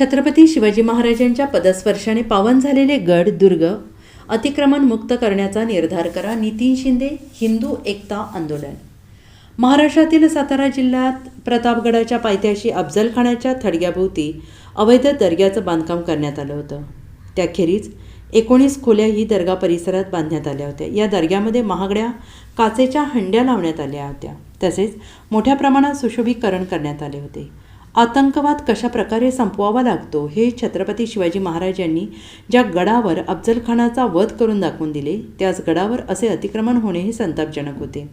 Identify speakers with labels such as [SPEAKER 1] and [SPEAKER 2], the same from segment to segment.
[SPEAKER 1] छत्रपती शिवाजी महाराजांच्या पदस्पर्शाने पावन झालेले गड दुर्ग अतिक्रमण मुक्त करण्याचा निर्धार करा. नितीन शिंदे हिंदू एकता आंदोलन. महाराष्ट्रातील सातारा जिल्ह्यात प्रतापगडाच्या पायथ्याशी अफजलखानाच्या थडग्याभोवती अवैध दर्ग्याचं बांधकाम करण्यात आलं होतं. त्याखेरीज एकोणीस खोल्या ही दर्गा परिसरात बांधण्यात आल्या होत्या. या दर्ग्यामध्ये महागड्या काचेच्या हंड्या लावण्यात आल्या होत्या. तसेच मोठ्या प्रमाणात सुशोभीकरण करण्यात आले होते. आतंकवाद कशा प्रकारे संपवावा लागतो हे छत्रपती शिवाजी महाराज यांनी ज्या गडावर अफजलखानाचा वध करून दाखवून दिले त्याच गडावर असे अतिक्रमण होणे हे संतापजनक होते.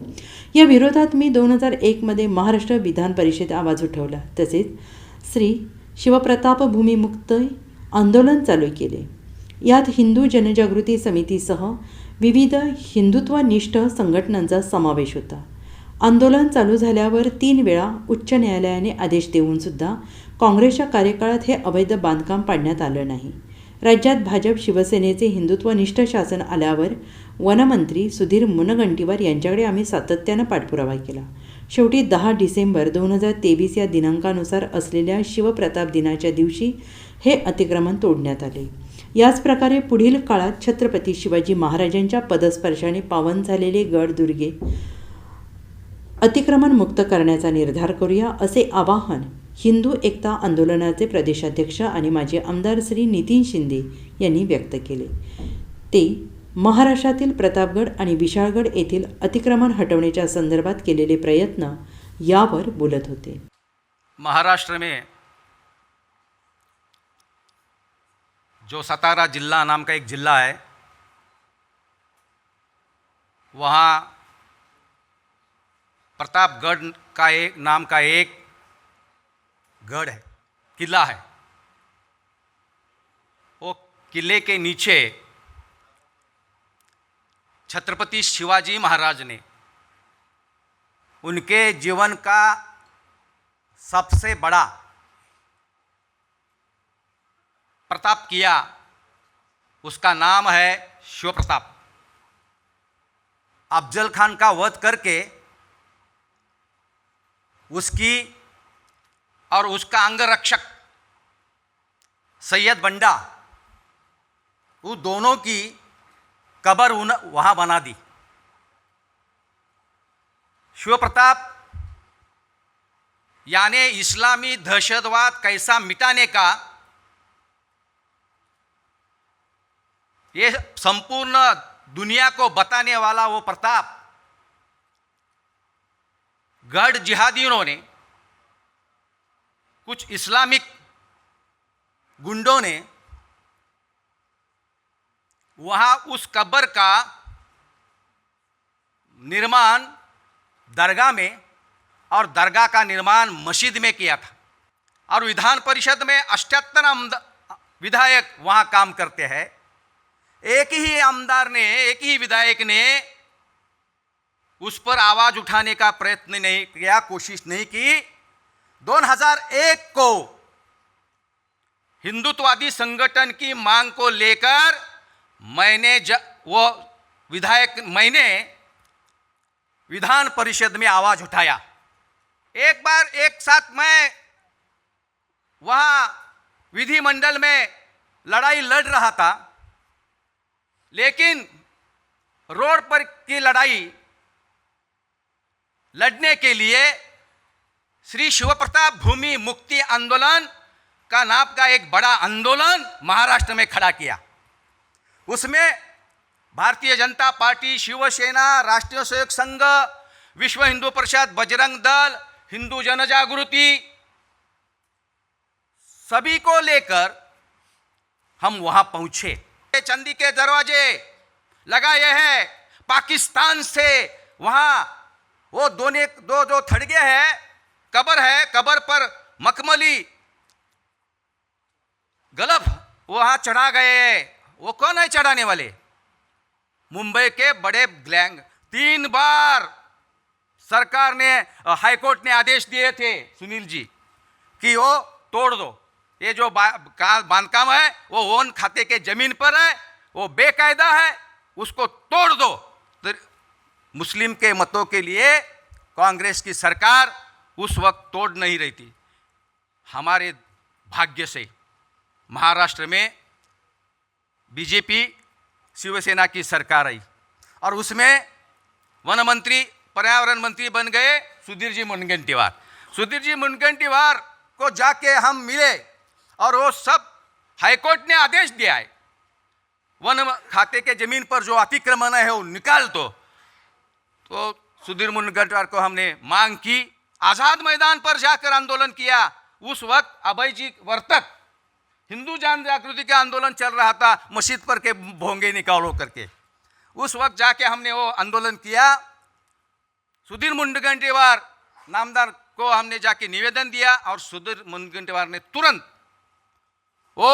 [SPEAKER 1] या विरोधात मी दोन हजार एकमध्ये महाराष्ट्र विधान परिषद आवाज उठवला. तसेच श्री शिवप्रताप भूमिमुक्त आंदोलन चालू केले. यात हिंदू जनजागृती समितीसह विविध हिंदुत्वनिष्ठ संघटनांचा समावेश होता. आंदोलन चालू झाल्यावर तीन वेळा उच्च न्यायालयाने आदेश देऊन सुद्धा काँग्रेसच्या कार्यकाळात हे अवैध बांधकाम पाडण्यात आलं नाही. राज्यात भाजप शिवसेनेचे हिंदुत्वनिष्ठ शासन आल्यावर वनमंत्री सुधीर मुनगंटीवार यांच्याकडे आम्ही सातत्यानं पाठपुरावा केला. शेवटी दहा डिसेंबर दोन हजार तेवीस या दिनांकानुसार असलेल्या शिवप्रताप दिनाच्या दिवशी हे अतिक्रमण तोडण्यात आले. याच प्रकारे पुढील काळात छत्रपती शिवाजी महाराजांच्या पदस्पर्शाने पावन झालेले गड अतिक्रमण मुक्त करण्याचा निर्धार करूया असे आवाहन हिंदू एकता आंदोलनाचे प्रदेशाध्यक्ष आणि माजी आमदार श्री नितीन शिंदे यांनी व्यक्त केले. ते महाराष्ट्रातील प्रतापगड आणि विशाळगड येथील अतिक्रमण हटवण्याच्या संदर्भात केलेले प्रयत्न यावर बोलत होते.
[SPEAKER 2] महाराष्ट्र में जो सतारा जिला नाम का एक ज़िला है वहाँ प्रतापगढ़ का एक नाम का एक गढ़ है, किला है। वो किले के नीचे छत्रपति शिवाजी महाराज ने उनके जीवन का सबसे बड़ा प्रताप किया। उसका नाम है शिव प्रताप अफजल खान का वध करके उसकी और उसका अंगरक्षक सैयद बंडा, वो दोनों की कबर उन, वहाँ बना दी। शिव प्रताप यानी इस्लामी दहशतवाद कैसा मिटाने का, ये संपूर्ण दुनिया को बताने वाला वो प्रताप गढ़ जिहादियों ने, कुछ इस्लामिक गुंडों ने वहाँ उस कब्र का निर्माण दरगाह में और दरगाह का निर्माण मस्जिद में किया था। और विधान परिषद में अठहत्तर विधायक वहाँ काम करते हैं। एक ही आमदार ने, एक ही विधायक ने उस पर आवाज़ उठाने का प्रयत्न नहीं किया कोशिश नहीं की। 2001 को हिंदुत्ववादी संगठन की मांग को लेकर मैंने ज, वो विधायक मैंने विधान परिषद में आवाज़ उठाया। एक बार एक साथ मैं वहाँ विधिमंडल में लड़ाई लड़ रहा था लेकिन रोड पर की लड़ाई लड़ने के लिए श्री शिवप्रताप भूमि मुक्ति आंदोलन का नाम का एक बड़ा आंदोलन महाराष्ट्र में खड़ा किया। उसमें भारतीय जनता पार्टी, शिवसेना, राष्ट्रीय सहयोग संघ, विश्व हिंदू परिषद, बजरंग दल, हिंदू जनजागृति सभी को लेकर हम वहाँ पहुँचे। चंदी के दरवाजे लगाए हैं, पाकिस्तान से वहाँ वो दोने दो दो थड़गे हैं, कबर है, कबर पर मखमली, गलफ वहाँ चढ़ा गए वो कौन है चढ़ाने वाले? मुंबई के बड़े ग्लैंग। तीन बार सरकार ने, हाईकोर्ट ने आदेश दिए थे सुनील जी कि वो तोड़ दो। ये जो बांधकाम है, वो ओन खाते के ज़मीन पर है, वो बेकायदा है, उसको तोड़ दो। तो मुस्लिम के मतों के लिए कांग्रेस की सरकार उस वक्त तोड़ नहीं रही थी। हमारे भाग्य से महाराष्ट्र में बीजेपी शिवसेना की सरकार आई और उसमें वन मंत्री, पर्यावरण मंत्री बन गए सुधीर जी मुनगंटीवार। सुधीर जी मुनगंटीवार को जाके हम मिले और वो सब हाईकोर्ट ने आदेश दिया है। वन खाते के ज़मीन पर जो अतिक्रमण है वो निकाल दो। तो सुधीर मुनगंटीवार को हमने मांग की। आज़ाद मैदान पर जाकर आंदोलन किया। उस वक्त अभय जी वर्तक, हिंदू जान जागृति का आंदोलन चल रहा था, मस्जिद पर के भोंगे निकालो करके। उस वक्त जाके हमने वो आंदोलन किया। सुधीर मुनगंटीवार नामदार को हमने जाके निवेदन दिया और सुधीर मुनगंटीवार ने तुरंत वो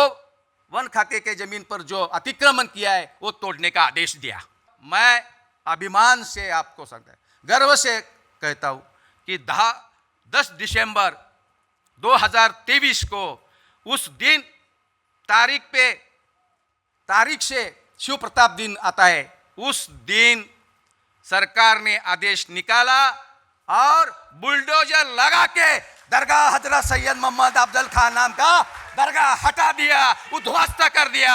[SPEAKER 2] वन खाते के ज़मीन पर जो अतिक्रमण किया है, वो तोड़ने का आदेश दिया। मैं अभिमान से आपको सकता गर्व से कहता हूँ कि दहा, दस दिसंबर 2023 को उस दिन तारीख पे, तारीख से शिव प्रताप दिन आता है। उस दिन सरकार ने आदेश निकाला और बुलडोजर लगा के दरगाह हज़रत सैयद मोहम्मद अफजल खान नाम का दरगाह हटा दिया, उद्ध्वस्त कर दिया।